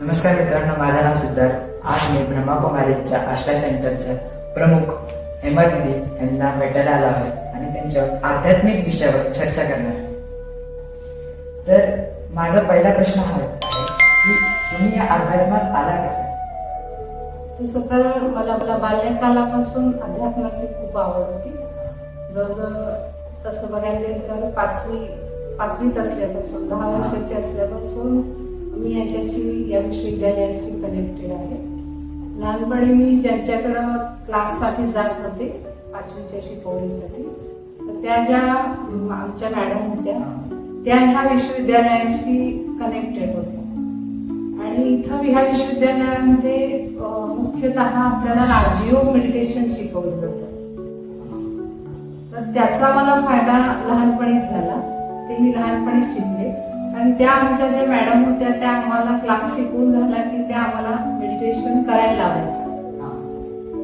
नमस्कार मित्रांनो माझं नाव सिद्धार्थ. आज मी ब्रह्मा कुमारीच्या आष्टा सेंटरच्या प्रमुख हेमा दिदी यांना भेटायला आलो आहे आणि त्यांच्या आध्यात्मिक विषयावर चर्चा करणार आहे. तर माझा पहिला प्रश्न हा आहे की तुम्ही या अध्यात्मात आला कसा? तसं तर मला मला बाल्यकालापासून अध्यात्माची खूप आवड होती. जवळजवळ तसं बघायला गेलं तर पाचवी पाचवीत असल्यापासून दहा वर्षाची असल्यापासून मी याच्याशी या विश्वविद्यालयाशी कनेक्टेड आहे. लहानपणी मी ज्यांच्याकडं क्लाससाठी जात होते पाचवीच्या शिकवणीसाठी तर त्या ज्या आमच्या मॅडम होत्या त्या ह्या विश्वविद्यालयाशी कनेक्टेड होत्या. आणि इथं ह्या विश्वविद्यालयामध्ये मुख्यतः आपल्याला राजयोग मेडिटेशन शिकवलं जातं. तर त्याचा मला फायदा लहानपणीच झाला. ते मी लहानपणी शिकले. आणि त्या आमच्या ज्या मॅडम होत्या त्या आम्हाला क्लास शिकून झाला की त्या आम्हाला मेडिटेशन करायला लावायच्या.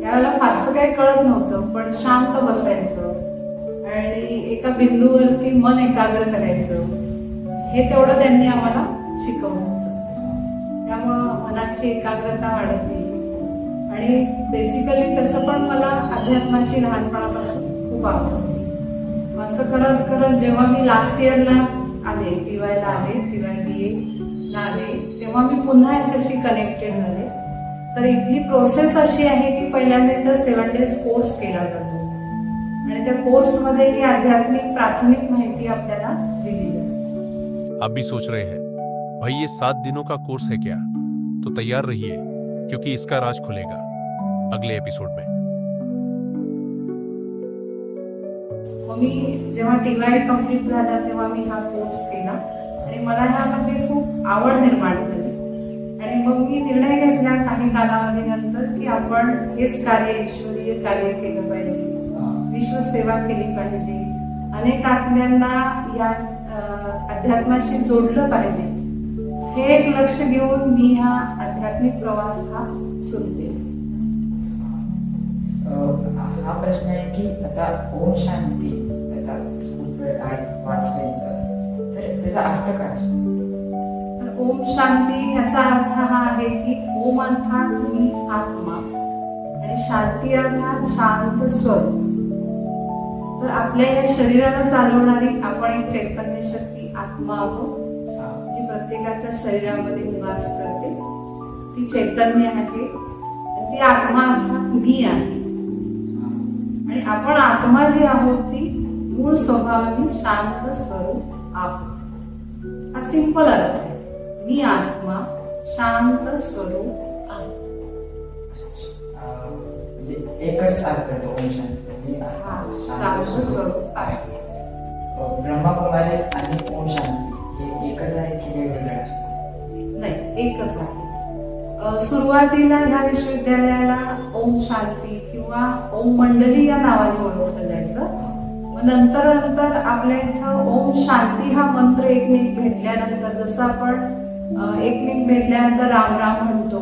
त्यावेळेला फारसं काही कळत नव्हतं पण शांत बसायचं. आणि एका बिंदूवरती मन एकाग्र करायचं. हे तेवढं त्यांनी आम्हाला शिकवलं होतं. त्यामुळं मनाची एकाग्रता वाढत आणि बेसिकली तसं पण मला अध्यात्माची लहानपणापासून खूप आवड होती असं करत करत जेव्हा मी लास्ट इयरला वायला आले वाय बी ए आले तेव्हा मी पुन्हा याच्याशी कनेक्टेड झाले. तर इथली प्रोसेस अशी आहे की पहिल्यांदा इथं सेवन डेज कोर्स केला जातो. आणि त्या कोर्समध्ये ही आध्यात्मिक प्राथमिक माहिती आपल्याला दिली जाते. आप भी सोच रहे हैं भाई ये सात दिनों का कोर्स है क्या? तो तैयार रहिए क्योंकि इसका राज खुलेगा अगले एपिसोड में। मी जेव्हा टी वाय कंप्लीट झाला तेव्हा मी हा कोर्स केला. आणि मला ह्यामध्ये खूप आवड निर्माण झाली. आणि मग मी निर्णय घेतला काही कालावधीनंतर की आपण हेच कार्य ईश्वरीय कार्य केलं पाहिजे. विश्वसेवा केली पाहिजे. अनेक आत्म्यांना या अध्यात्माशी जोडलं पाहिजे. हे एक लक्ष घेऊन मी हा आध्यात्मिक प्रवास हा सुरू केला. हा प्रश्न आहे की आता ओम शांती त्याचा अर्थ काय असतो? तर ओम शांती ह्याचा अर्थ हा आहे की ओम अर्थात मी आत्मा आणि शांती अर्थात शांत स्वरूप तर आपल्या या शरीराला चालवणारी आपण एक चैतन्य शक्ती आत्मा आहोत जी प्रत्येकाच्या शरीरामध्ये निवास करते. ती चैतन्य आहे ती आत्मा अर्थात मी आहे. आणि आपण आत्मा जी आहोत ती मूळ स्वभावाने शांत स्वरूप आहोत. हा सिंपल अर्थ आहे. मी आत्मा शांत स्वरूप आहे. म्हणजे एकच अर्थ आहे तो ओम की हा शांत शांत स्वरूप आहे. ब्रह्मकुमारीस आणि ओम शांती हे एकच आहे की वेगवेगळं आहे? नाही एकच आहे. सुरुवातीला ह्या विश्वविद्यालयाला ओम शांती किंवा ओम मंडली या नावाने ओळखलं जायचं. मग नंतर नंतर आपल्या इथं ओम शांती हा मंत्र एकमेक भेटल्यानंतर जसं आपण एकमेक भेटल्यानंतर राम राम म्हणतो.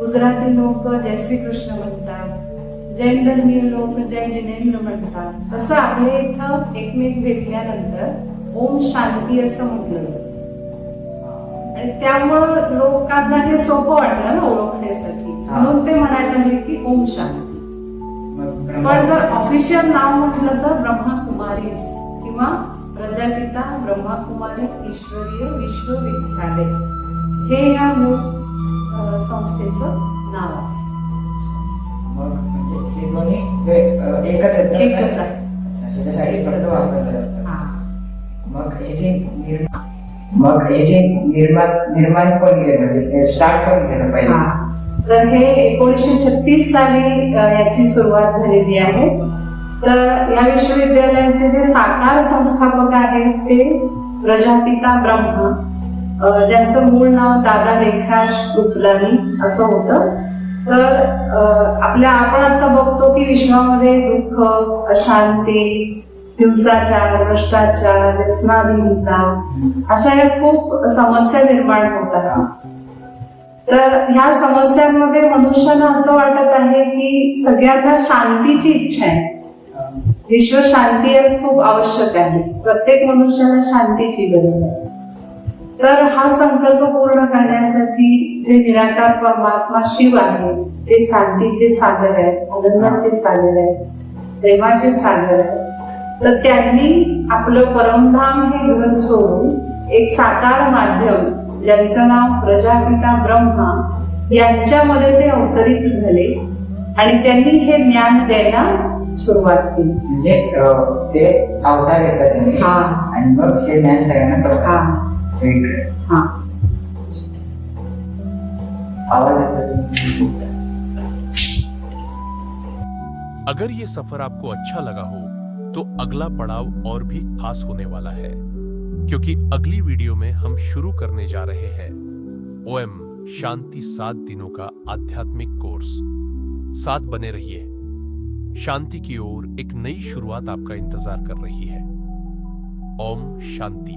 गुजराती लोक जय श्री कृष्ण म्हणतात जैन धर्मीय लोक जय जिनेंद्र म्हणतात. तसं आपल्या इथं एकमेक भेटल्यानंतर ओम शांती असं म्हटलं जातं. आणि त्यामुळं लोकांना हे सोपं वाटलं ना ओळखण्यासाठी. म्हणून ते म्हणायला लागले की ओम शांती. पण जर ऑफिशियल नाव म्हटलं तर ब्रह्माकुमारीज किंवा प्रजापिता ब्रह्माकुमारी ईश्वरीय विश्वविद्यालय हे या मूळ संस्थेचं नाव आहे मग म्हणजे हे दोन्ही एकच आहेत? एकच आहे. फक्त. वापरलं जातं हा. मग हे जे निर्माण मग हे जे निर्माण निर्माण कोण केलं म्हणजे स्टार्ट करून केलं पहिले हा. तर हे एकोणीसशे छत्तीस साली याची सुरुवात झालेली आहे. तर या विश्वविद्यालयाचे जे साकार संस्थापक आहेत ते प्रजापिता ब्रह्मा. ज्यांचं मूळ नाव दादा लेखराज कृपलानी असं होतं. तर आपल्या आपण आता बघतो की विश्वामध्ये दुःख अशांती हिंसाचार भ्रष्टाचार व्यसनाधीनता अशा या खूप समस्या निर्माण होतात. तर ह्या समस्यांमध्ये मनुष्याला असं वाटत आहे की सगळ्यांना शांतीची इच्छा आहे. विश्व शांती आज खूप आवश्यक आहे. प्रत्येक मनुष्याला शांतीची गरज आहे. तर हा संकल्प पूर्ण करण्यासाठी जे निराकार परमात्मा शिव आहे जे शांतीचे सागर आहे आनंदाचे सागर आहे प्रेमाचे सागर आहे तर त्यांनी आपलं परमधाम हे घर सोडून एक साकार माध्यम ज्यांचं नाव प्रजापिता ब्रह्मा यांच्यामध्ये ते अवतरित झाले आणि त्यांनी हे ज्ञान द्यायला सुरुवात केली. म्हणजे ते अवतार घेतला त्यांनी. हा. आणि मग हे ज्ञान सगळ्यांना हा. सगळीकडे. हा. आवाज येतो अगर ये सफर आपको अच्छा लगा हो तो अगला पड़ाव और भी खास होने वाला है। क्योंकि अगली वीडियो में हम शुरू करने जा रहे हैं ओएम शांति सात दिनों का आध्यात्मिक कोर्स। साथ बने रहिए। शांति की ओर एक नई शुरुआत आपका इंतज़ार कर रही है। ओम शांति।